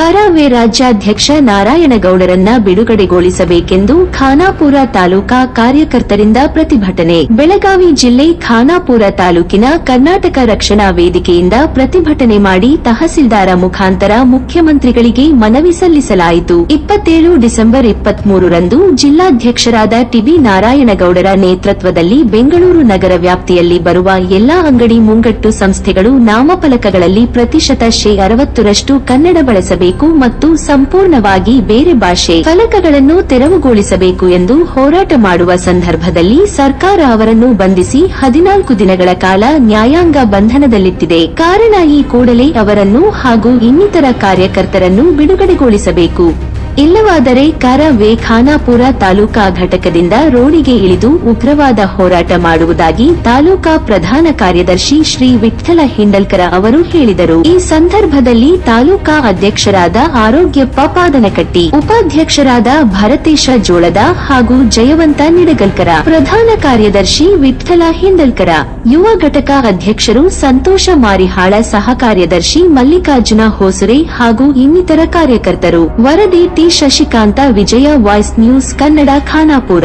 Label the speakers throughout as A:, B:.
A: ಕರಾವೆ ರಾಜ್ಯಾಧ್ಯಕ್ಷ ನಾರಾಯಣಗೌಡರನ್ನ ಬಿಡುಗಡೆಗೊಳಿಸಬೇಕೆಂದು ಖಾನಾಪುರ ತಾಲೂಕಾ ಕಾರ್ಯಕರ್ತರಿಂದ ಪ್ರತಿಭಟನೆ. ಬೆಳಗಾವಿ ಜಿಲ್ಲೆ ಖಾನಾಪುರ ತಾಲೂಕಿನ ಕರ್ನಾಟಕ ರಕ್ಷಣಾ ವೇದಿಕೆಯಿಂದ ಪ್ರತಿಭಟನೆ ಮಾಡಿ ತಹಸೀಲ್ದಾರ ಮುಖಾಂತರ ಮುಖ್ಯಮಂತ್ರಿಗಳಿಗೆ ಮನವಿ ಸಲ್ಲಿಸಲಾಯಿತು. ಇಪ್ಪತ್ತೇಳು ಡಿಸೆಂಬರ್ ಇಪ್ಪತ್ಮೂರರಂದು ಜಿಲ್ಲಾಧ್ಯಕ್ಷರಾದ ಟಿಬಿ ನಾರಾಯಣಗೌಡರ ನೇತೃತ್ವದಲ್ಲಿ ಬೆಂಗಳೂರು ನಗರ ವ್ಯಾಪ್ತಿಯಲ್ಲಿ ಬರುವ ಎಲ್ಲಾ ಅಂಗಡಿ ಮುಂಗಟ್ಟು ಸಂಸ್ಥೆಗಳು ನಾಮಫಲಕಗಳಲ್ಲಿ ಪ್ರತಿಶತ ಶೇ ಅರವತ್ತರಷ್ಟು ಕನ್ನಡ ಬಳಸಬೇಕು. ಮತ್ತು ಸಂಪೂರ್ಣವಾಗಿ ಬೇರೆ ಭಾಷೆ ಫಲಕಗಳನ್ನು ತೆರವುಗೊಳಿಸಬೇಕು ಎಂದು ಹೋರಾಟ ಮಾಡುವ ಸಂದರ್ಭದಲ್ಲಿ ಸರ್ಕಾರ ಅವರನ್ನು ಬಂಧಿಸಿ ಹದಿನಾಲ್ಕು ದಿನಗಳ ಕಾಲ ನ್ಯಾಯಾಂಗ ಬಂಧನದಲ್ಲಿಟ್ಟಿದೆ. ಕಾರಣ ಈ ಕೂಡಲೇ ಅವರನ್ನು ಹಾಗೂ ಇನ್ನಿತರ ಕಾರ್ಯಕರ್ತರನ್ನು ಬಿಡುಗಡೆಗೊಳಿಸಬೇಕು. ಇಲ್ಲವಾದರೆ ಕರವೇ ಖಾನಾಪುರ ತಾಲೂಕಾ ಘಟಕದಿಂದ ರೋಡಿಗೆ ಇಳಿದು ಉಗ್ರವಾದ ಹೋರಾಟ ಮಾಡುವುದಾಗಿ ತಾಲೂಕಾ ಪ್ರಧಾನ ಕಾರ್ಯದರ್ಶಿ ಶ್ರೀ ವಿಠ್ಠಲ ಹಿಂಡಲ್ಕರ ಅವರು ಹೇಳಿದರು. ಈ ಸಂದರ್ಭದಲ್ಲಿ ತಾಲೂಕಾ ಅಧ್ಯಕ್ಷರಾದ ಆರೋಗ್ಯಪ್ಪ ಪಾದನಕಟ್ಟಿ, ಉಪಾಧ್ಯಕ್ಷರಾದ ಭರತೇಶ ಜೋಳದ ಹಾಗೂ ಜಯವಂತ ನಿಡಗಲ್ಕರ, ಪ್ರಧಾನ ಕಾರ್ಯದರ್ಶಿ ವಿಠ್ಠಲ ಹಿಂಡಲ್ಕರ, ಯುವ ಘಟಕ ಅಧ್ಯಕ್ಷರು ಸಂತೋಷ ಮಾರಿಹಾಳ, ಸಹ ಕಾರ್ಯದರ್ಶಿ ಮಲ್ಲಿಕಾರ್ಜುನ ಹೋಸುರೆ ಹಾಗೂ ಇನ್ನಿತರ ಕಾರ್ಯಕರ್ತರು. ವರದಿ ಶಶಿಕಾಂತ ವಿಜಯ ವಾಯ್ಸ್ ನ್ಯೂಸ್ ಕನ್ನಡ ಖಾನಾಪುರ.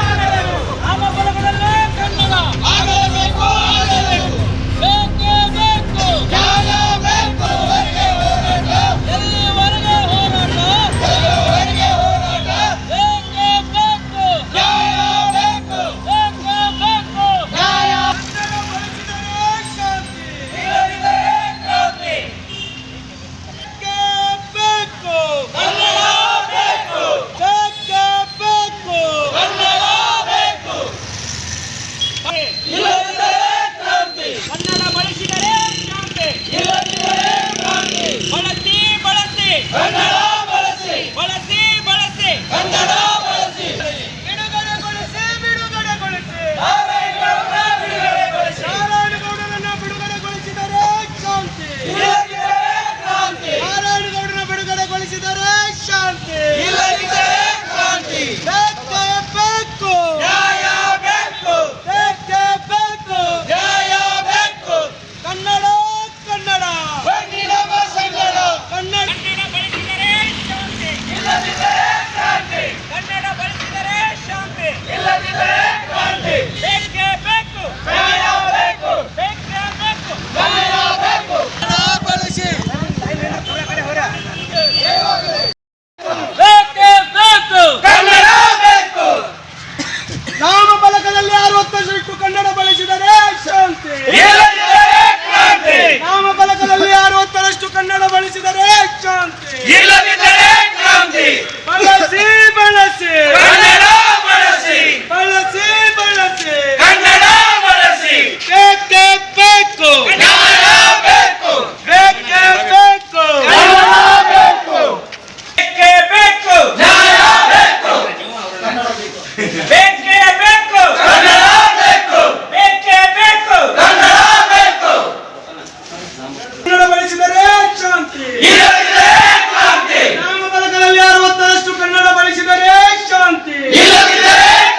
B: ಕ್ರಾಂತಿ. ಗ್ರಾಮ ಫಲಕದಲ್ಲಿ ಅರವತ್ತರಷ್ಟು ಕನ್ನಡ ಬಳಸಿದರೆ ಶಾಂತಿ.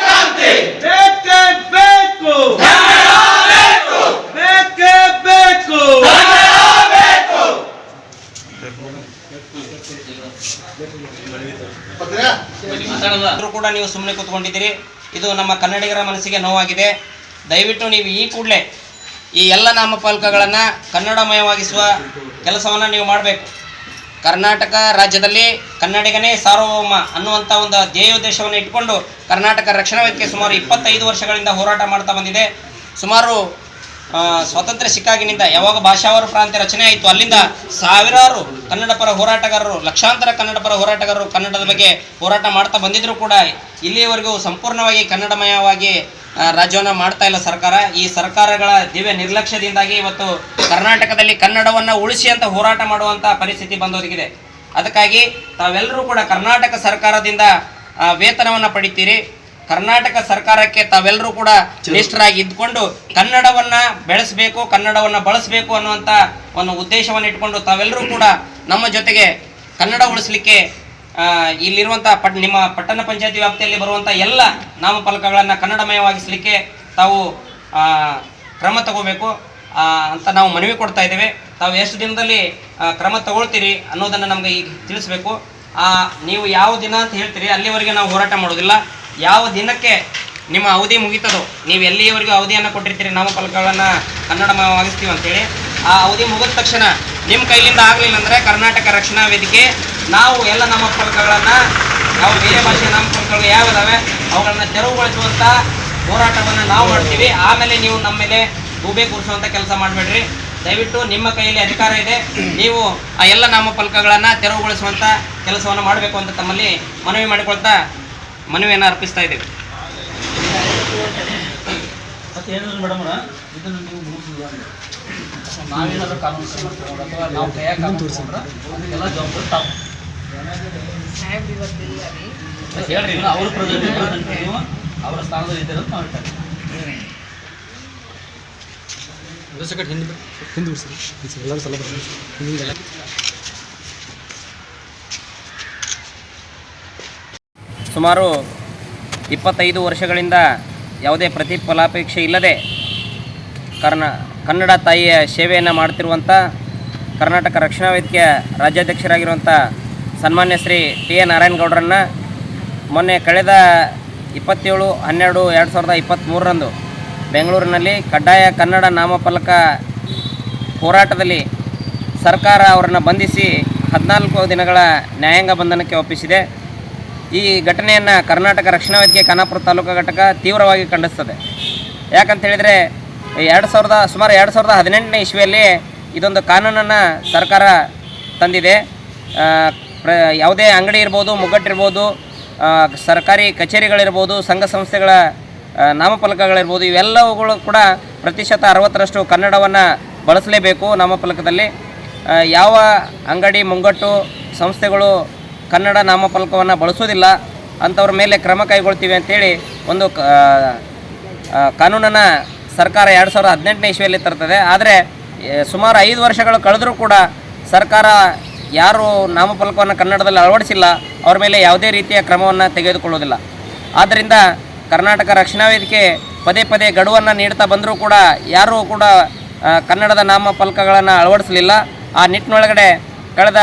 B: ಕ್ರಾಂತಿ. ಬೇಕೇ ಬೇಕು. ಬೇಕೇ. ಬೇಕು
C: ಕೂಡ ನೀವು ಸುಮ್ಮನೆ ಕೂತ್ಕೊಂಡಿದ್ದೀರಿ. ಇದು ನಮ್ಮ ಕನ್ನಡಿಗರ ಮನಸ್ಸಿಗೆ ನೋವಾಗಿದೆ. ದಯವಿಟ್ಟು ನೀವು ಈ ಕೂಡಲೇ ಈ ಎಲ್ಲ ನಾಮಫಲಕಗಳನ್ನು ಕನ್ನಡಮಯವಾಗಿಸುವ ಕೆಲಸವನ್ನು ನೀವು ಮಾಡಬೇಕು. ಕರ್ನಾಟಕ ರಾಜ್ಯದಲ್ಲಿ ಕನ್ನಡಿಗನೇ ಸಾರ್ವಭೌಮ ಅನ್ನುವಂಥ ಒಂದು ಧ್ಯೇಯೋದ್ದೇಶವನ್ನು ಇಟ್ಕೊಂಡು ಕರ್ನಾಟಕ ರಕ್ಷಣಾ ವೇದಿಕೆ ಸುಮಾರು ಇಪ್ಪತ್ತೈದು ವರ್ಷಗಳಿಂದ ಹೋರಾಟ ಮಾಡ್ತಾ ಬಂದಿದೆ. ಸುಮಾರು ಸ್ವಾತಂತ್ರ್ಯ ಸಿಕ್ಕಾಗಿನಿಂದ ಯಾವಾಗ ಭಾಷಾವಾರು ಪ್ರಾಂತ್ಯ ರಚನೆ ಆಯಿತು, ಅಲ್ಲಿಂದ ಸಾವಿರಾರು ಕನ್ನಡ ಪರ ಹೋರಾಟಗಾರರು, ಲಕ್ಷಾಂತರ ಕನ್ನಡ ಪರ ಹೋರಾಟಗಾರರು ಕನ್ನಡದ ಬಗ್ಗೆ ಹೋರಾಟ ಮಾಡ್ತಾ ಬಂದಿದ್ರು ಕೂಡ ಇಲ್ಲಿಯವರೆಗೂ ಸಂಪೂರ್ಣವಾಗಿ ಕನ್ನಡಮಯವಾಗಿ ರಾಜ್ಯವನ್ನು ಮಾಡ್ತಾ ಇಲ್ಲ ಸರ್ಕಾರ. ಈ ಸರ್ಕಾರಗಳ ದಿವ್ಯ ನಿರ್ಲಕ್ಷ್ಯದಿಂದಾಗಿ ಇವತ್ತು ಕರ್ನಾಟಕದಲ್ಲಿ ಕನ್ನಡವನ್ನು ಉಳಿಸಿ ಅಂತ ಹೋರಾಟ ಮಾಡುವಂಥ ಪರಿಸ್ಥಿತಿ ಬಂದೊದಗಿದೆ. ಅದಕ್ಕಾಗಿ ತಾವೆಲ್ಲರೂ ಕೂಡ ಕರ್ನಾಟಕ ಸರ್ಕಾರದಿಂದ ವೇತನವನ್ನು ಪಡಿತೀರಿ. ಕರ್ನಾಟಕ ಸರ್ಕಾರಕ್ಕೆ ತಾವೆಲ್ಲರೂ ಕೂಡ ನಿಷ್ಠರಾಗಿ ಇದ್ಕೊಂಡು ಕನ್ನಡವನ್ನ ಬೆಳೆಸಬೇಕು ಕನ್ನಡವನ್ನ ಬಳಸಬೇಕು ಅನ್ನುವಂಥ ಒಂದು ಉದ್ದೇಶವನ್ನು ಇಟ್ಕೊಂಡು ತಾವೆಲ್ಲರೂ ಕೂಡ ನಮ್ಮ ಜೊತೆಗೆ ಕನ್ನಡ ಉಳಿಸ್ಲಿಕ್ಕೆ ಇಲ್ಲಿರುವಂಥ ಪಟ್, ನಿಮ್ಮ ಪಟ್ಟಣ ಪಂಚಾಯತಿ ವ್ಯಾಪ್ತಿಯಲ್ಲಿ ಬರುವಂಥ ಎಲ್ಲ ನಾಮಫಲಕಗಳನ್ನು ಕನ್ನಡಮಯವಾಗಿಸಲಿಕ್ಕೆ ತಾವು ಕ್ರಮ ತಗೋಬೇಕು. ಅಂತ ನಾವು ಮನವಿ ಕೊಡ್ತಾ ಇದ್ದೇವೆ. ತಾವು ಎಷ್ಟು ದಿನದಲ್ಲಿ ಕ್ರಮ ತಗೊಳ್ತೀರಿ ಅನ್ನೋದನ್ನು ನಮಗೆ ಈಗ ತಿಳಿಸ್ಬೇಕು. ನೀವು ಯಾವ ದಿನ ಅಂತ ಹೇಳ್ತೀರಿ ಅಲ್ಲಿವರೆಗೆ ನಾವು ಹೋರಾಟ ಮಾಡೋದಿಲ್ಲ. ಯಾವ ದಿನಕ್ಕೆ ನಿಮ್ಮ ಅವಧಿ ಮುಗೀತದೋ, ನೀವು ಎಲ್ಲಿಯವರೆಗೂ ಅವಧಿಯನ್ನು ಕೊಟ್ಟಿರ್ತೀರಿ, ನಾಮಫಲಕಗಳನ್ನು ಕನ್ನಡಮಯವಾಗಿಸ್ತೀವಿ ಅಂತೇಳಿ. ಆ ಅವಧಿ ಮುಗಿದ ತಕ್ಷಣ ನಿಮ್ಮ ಕೈಲಿಂದ ಆಗಲಿಲ್ಲ ಅಂದರೆ ಕರ್ನಾಟಕ ರಕ್ಷಣಾ ವೇದಿಕೆ, ನಾವು ಎಲ್ಲ ನಮ್ಮ ನಾಮಫಲಕಗಳನ್ನು ನಾವು ಬೇರೆ ಭಾಷೆಯ ನಾಮಫಲಕಗಳು ಯಾವಿದಾವೆ ಅವುಗಳನ್ನು ತೆರವುಗೊಳಿಸುವಂಥ ಹೋರಾಟವನ್ನು ನಾವು ಮಾಡ್ತೀವಿ. ಆಮೇಲೆ ನೀವು ನಮ್ಮ ಮೇಲೆ ಗೂಬೆ ಕೂರಿಸುವಂಥ ಕೆಲಸ ಮಾಡಬೇಡ್ರಿ. ದಯವಿಟ್ಟು ನಿಮ್ಮ ಕೈಯಲ್ಲಿ ಅಧಿಕಾರ ಇದೆ. ನೀವು ಆ ಎಲ್ಲ ನಾಮಫಲಕಗಳನ್ನು ತೆರವುಗೊಳಿಸುವಂಥ ಕೆಲಸವನ್ನು ಮಾಡಬೇಕು ಅಂತ ತಮ್ಮಲ್ಲಿ ಮನವಿ ಮಾಡಿಕೊಳ್ತಾ ಮನವಿಯನ್ನು ಅರ್ಪಿಸ್ತಾ ಇದ್ದೀವಿ.
D: ಮೇಡಮ್, ಇದನ್ನು ನೀವು ನಾವೇನಾದ್ರೂ ಕಾನೂನು ಕ್ರಮ ತಗೊಂಡು ಅಥವಾ ನಾವು ಕೈಯಾಗ ಕಾನೂನು ತಗೊಂಡ್ರೆ ಅದಕ್ಕೆಲ್ಲ ಜವಾಬ್ದಾರಿ ತಾವು. ಹೇಳ್ರಿ ಅವ್ರ ಪ್ರೆಸೆಂಟ್ ನೀವು ಅವರ ಸ್ಥಾನದಲ್ಲಿ ಇದ್ದೀರ ಅಂತ ನಾವು ಹೇಳ್ತಾ ಇದ್ದೀವಿ.
E: ಹಿಂದೆ ಬಿಡಿಸ್ರಿ ಎಲ್ಲರೂ ಸಲ.
C: ಸುಮಾರು ಇಪ್ಪತ್ತೈದು ವರ್ಷಗಳಿಂದ ಯಾವುದೇ ಪ್ರತಿಫಲಾಪೇಕ್ಷೆ ಇಲ್ಲದೆ ಕರ್ನ ಕನ್ನಡ ತಾಯಿಯ ಸೇವೆಯನ್ನು ಮಾಡ್ತಿರುವಂಥ ಕರ್ನಾಟಕ ರಕ್ಷಣಾ ವೇದಿಕೆಯ ರಾಜ್ಯಾಧ್ಯಕ್ಷರಾಗಿರುವಂಥ ಸನ್ಮಾನ್ಯ ಶ್ರೀ ಟಿ ಎ ನಾರಾಯಣಗೌಡರನ್ನು ಮೊನ್ನೆ ಕಳೆದ ಇಪ್ಪತ್ತೇಳು, ಹನ್ನೆರಡು, ಎರಡು ಸಾವಿರದ ಇಪ್ಪತ್ತ್ಮೂರರಂದು ಬೆಂಗಳೂರಿನಲ್ಲಿ ಕಡ್ಡಾಯ ಕನ್ನಡ ನಾಮಫಲಕ ಹೋರಾಟದಲ್ಲಿ ಸರ್ಕಾರ ಅವರನ್ನು ಬಂಧಿಸಿ ಹದಿನಾಲ್ಕು ದಿನಗಳ ನ್ಯಾಯಾಂಗ ಬಂಧನಕ್ಕೆ ಒಪ್ಪಿಸಿದೆ. ಈ ಘಟನೆಯನ್ನು ಕರ್ನಾಟಕ ರಕ್ಷಣಾ ವೇದಿಕೆ ಖಾನಾಪುರ ತಾಲೂಕು ಘಟಕ ತೀವ್ರವಾಗಿ ಖಂಡಿಸ್ತದೆ. ಯಾಕಂತ ಹೇಳಿದರೆ ಎರಡು ಸಾವಿರದ, ಸುಮಾರು ಎರಡು ಸಾವಿರದ ಹದಿನೆಂಟನೇ ಇಸ್ವಿಯಲ್ಲಿ ಇದೊಂದು ಕಾನೂನನ್ನು ಸರ್ಕಾರ ತಂದಿದೆ. ಪ್ರ, ಯಾವುದೇ ಅಂಗಡಿ ಇರ್ಬೋದು ಮುಗ್ಗಟ್ಟಿರ್ಬೋದು ಸರ್ಕಾರಿ ಕಚೇರಿಗಳಿರ್ಬೋದು, ಸಂಘ ಸಂಸ್ಥೆಗಳ ನಾಮಫಲಕಗಳಿರ್ಬೋದು, ಇವೆಲ್ಲವುಗಳು ಕೂಡ ಪ್ರತಿಶತ ಅರವತ್ತರಷ್ಟು ಕನ್ನಡವನ್ನು ಬಳಸಲೇಬೇಕು ನಾಮಫಲಕದಲ್ಲಿ. ಯಾವ ಅಂಗಡಿ ಮುಂಗಟ್ಟು ಸಂಸ್ಥೆಗಳು ಕನ್ನಡ ನಾಮಫಲಕವನ್ನು ಬಳಸೋದಿಲ್ಲ, ಅಂಥವ್ರ ಮೇಲೆ ಕ್ರಮ ಕೈಗೊಳ್ತೀವಿ ಅಂತೇಳಿ ಒಂದು ಕಾನೂನನ್ನು ಸರ್ಕಾರ ಎರಡು ಸಾವಿರದ ಹದಿನೆಂಟನೇ ಇಸ್ವಿಯಲ್ಲಿ ತರ್ತದೆ. ಆದರೆ ಸುಮಾರು ಐದು ವರ್ಷಗಳು ಕಳೆದರೂ ಕೂಡ ಸರ್ಕಾರ ಯಾರು ನಾಮಫಲಕವನ್ನು ಕನ್ನಡದಲ್ಲಿ ಅಳವಡಿಸಿಲ್ಲ. ಅವ್ರ ಮೇಲೆ ಯಾವುದೇ ರೀತಿಯ ಕ್ರಮವನ್ನು ತೆಗೆದುಕೊಳ್ಳೋದಿಲ್ಲ. ಆದ್ದರಿಂದ ಕರ್ನಾಟಕ ರಕ್ಷಣಾ ವೇದಿಕೆ ಪದೇ ಪದೇ ಗಡುವನ್ನು ನೀಡ್ತಾ ಬಂದರೂ ಕೂಡ ಯಾರೂ ಕೂಡ ಕನ್ನಡದ ನಾಮಫಲಕಗಳನ್ನು ಅಳವಡಿಸಲಿಲ್ಲ. ಆ ನಿಟ್ಟಿನೊಳಗಡೆ ಕಳೆದ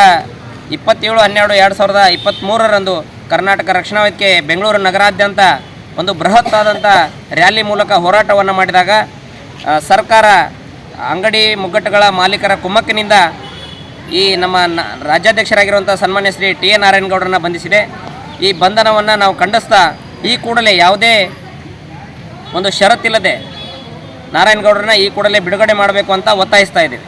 C: ಇಪ್ಪತ್ತೇಳು, ಹನ್ನೆರಡು, ಎರಡು ಸಾವಿರದ ಇಪ್ಪತ್ತ್ಮೂರರಂದು ಕರ್ನಾಟಕ ರಕ್ಷಣಾ ವೇದಿಕೆ ಬೆಂಗಳೂರು ನಗರಾದ್ಯಂತ ಒಂದು ಬೃಹತ್ ಆದಂಥ ರ್ಯಾಲಿ ಮೂಲಕ ಹೋರಾಟವನ್ನು ಮಾಡಿದಾಗ ಸರ್ಕಾರ ಅಂಗಡಿ ಮುಗ್ಗಟ್ಟುಗಳ ಮಾಲೀಕರ ಕುಮ್ಮಕ್ಕಿನಿಂದ ಈ ನಮ್ಮ ರಾಜ್ಯಾಧ್ಯಕ್ಷರಾಗಿರುವಂಥ ಸನ್ಮಾನ್ಯ ಶ್ರೀ ಟಿ ಎ ನಾರಾಯಣಗೌಡರನ್ನ ಬಂಧಿಸಿದೆ. ಈ ಬಂಧನವನ್ನು ನಾವು ಖಂಡಿಸ್ತಾ ಈ ಕೂಡಲೇ ಯಾವುದೇ ಒಂದು ಷರತ್ತಿಲ್ಲದೆ ನಾರಾಯಣಗೌಡರನ್ನ ಈ ಕೂಡಲೇ ಬಿಡುಗಡೆ ಮಾಡಬೇಕು ಅಂತ ಒತ್ತಾಯಿಸ್ತಾ ಇದ್ದೀವಿ.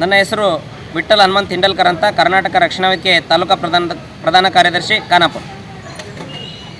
C: ನನ್ನ ಹೆಸರು ವಿಠ್ಠಲ್ ಹನುಮಂತ್ ಹಿಂಡಲ್ಕರ್ ಅಂತ ಕರ್ನಾಟಕ ರಕ್ಷಣಾ ವೇದಿಕೆ ತಾಲೂಕಾ ಪ್ರಧಾನ ಪ್ರಧಾನ ಕಾರ್ಯದರ್ಶಿ ಖಾನಾಪುರ.